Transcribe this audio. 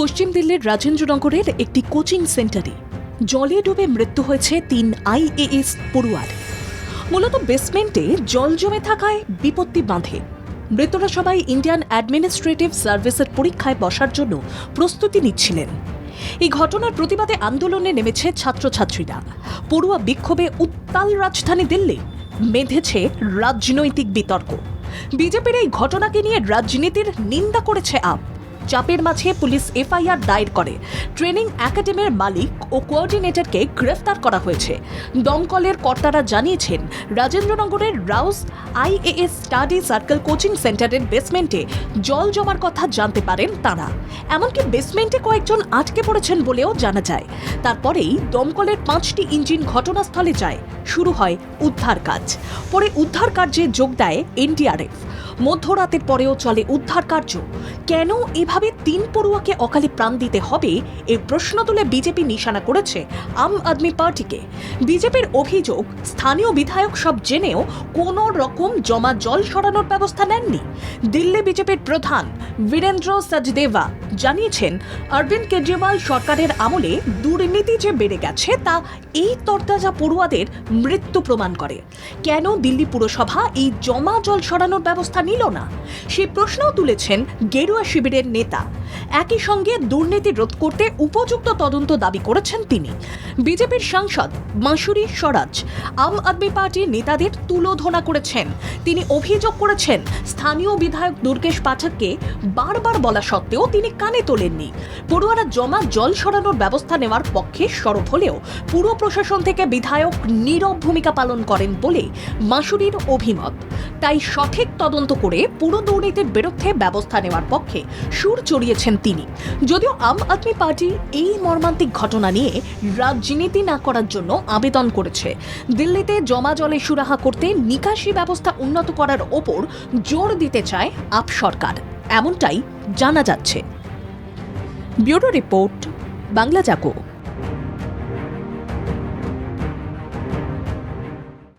পশ্চিম দিল্লির রাজেন্দ্রনগরের একটি কোচিং সেন্টারে জলে ডুবে মৃত্যু হয়েছে তিন আইএএস পড়ুয়ার। মূলত বেসমেন্টে জল জমে থাকায় বিপত্তি বাঁধে। মৃতরা সবাই ইন্ডিয়ান অ্যাডমিনিস্ট্রেটিভ সার্ভিসের পরীক্ষায় বসার জন্য প্রস্তুতি নিচ্ছিলেন। এই ঘটনার প্রতিবাদে আন্দোলনে নেমেছে ছাত্রছাত্রীরা। পড়ুয়া বিক্ষোভে উত্তাল রাজধানী দিল্লি, মেধেছে রাজনৈতিক বিতর্ক। বিজেপির এই ঘটনাকে নিয়ে রাজনীতির নিন্দা করেছে আপ। চাপের মাঝে পুলিশ এফআইআর দায়ের করে। ট্রেনিং একাডেমির মালিক ও কোঅর্ডিনেটরকে গ্রেফতার করা হয়েছে। দমকলের কর্তারা জানিয়েছেন, রাজেন্দ্রনগরের Rau's IAS study circle coaching সেন্টারের বেসমেন্টে জল জমার কথা জানতে পারেন তারা। এমনকি বেসমেন্টে কয়েকজন আটকে পড়েছেন বলেও জানা যায়। তারপরেই দমকলের পাঁচটি ইঞ্জিন ঘটনাস্থলে যায়। শুরু হয় উদ্ধার কাজ। পরে উদ্ধার কার্যে যোগ দেয় এনডিআরএফ। মধ্যরাতের পরেও চলে উদ্ধার কার্য। কেন এভাবে তিন পড়ুয়াকে অকালে প্রাণ দিতে হবে এই প্রশ্ন তুলে বিজেপি নিশানা করেছে আম আদমি পার্টিকে। বিজেপির অভিযোগ, স্থানীয় বিধায়ক সব জেনেও কোনো রকম জমা জল সরানোর ব্যবস্থা নেননি। দিল্লি বিজেপির প্রধান বীরেন্দ্র সচদেবা জানিয়েছেন, অরবিন্দ কেজরিওয়াল সরকারের আমলে দুর্নীতি যে বেড়ে গেছে তা এই তরতাজা পড়ুয়াদের মৃত্যু প্রমাণ করে। কেন দিল্লি পুরসভা এই জমা জল সরানোর ব্যবস্থা নিল না? সেই প্রশ্নও তুলেছেন গেরুয়া শিবিরের নেতা 있. একই সঙ্গে দুর্নীতি রোধ করতে উপযুক্ত তদন্ত দাবি করেছেন তিনি। বিজেপির সাংসদ মাসুরি স্বরাজ আম আদমি পার্টির নেতাদের তুলোধনা করেছেন। তিনি অভিযোগ করেছেন, স্থানীয় বিধায়ক দুর্গেশ পাঠককে বারবার বলা সত্ত্বেও তিনি কানে তোলেননি। পড়ুয়ারা জমা জল সরানোর ব্যবস্থা নেওয়ার পক্ষে সরব হলেও পুরো প্রশাসন থেকে বিধায়ক নীরব ভূমিকা পালন করেন বলে মাসুরির অভিমত। তাই সঠিক তদন্ত করে পুরো দুর্নীতির বিরুদ্ধে ব্যবস্থা নেওয়ার পক্ষে সুর চড়িয়েছেন তিনি। যদিও আম আদমি পার্টি এই মর্মান্তিক ঘটনা নিয়ে রাজনীতি না করার জন্য আবেদন করেছে। দিল্লিতে জমা জলে সুরাহা করতে নিকাশি ব্যবস্থা উন্নত করার ওপর জোর দিতে চায় আপ সরকার। এমনটাই জানা যাচ্ছে। Bureau report, Bangla Jago.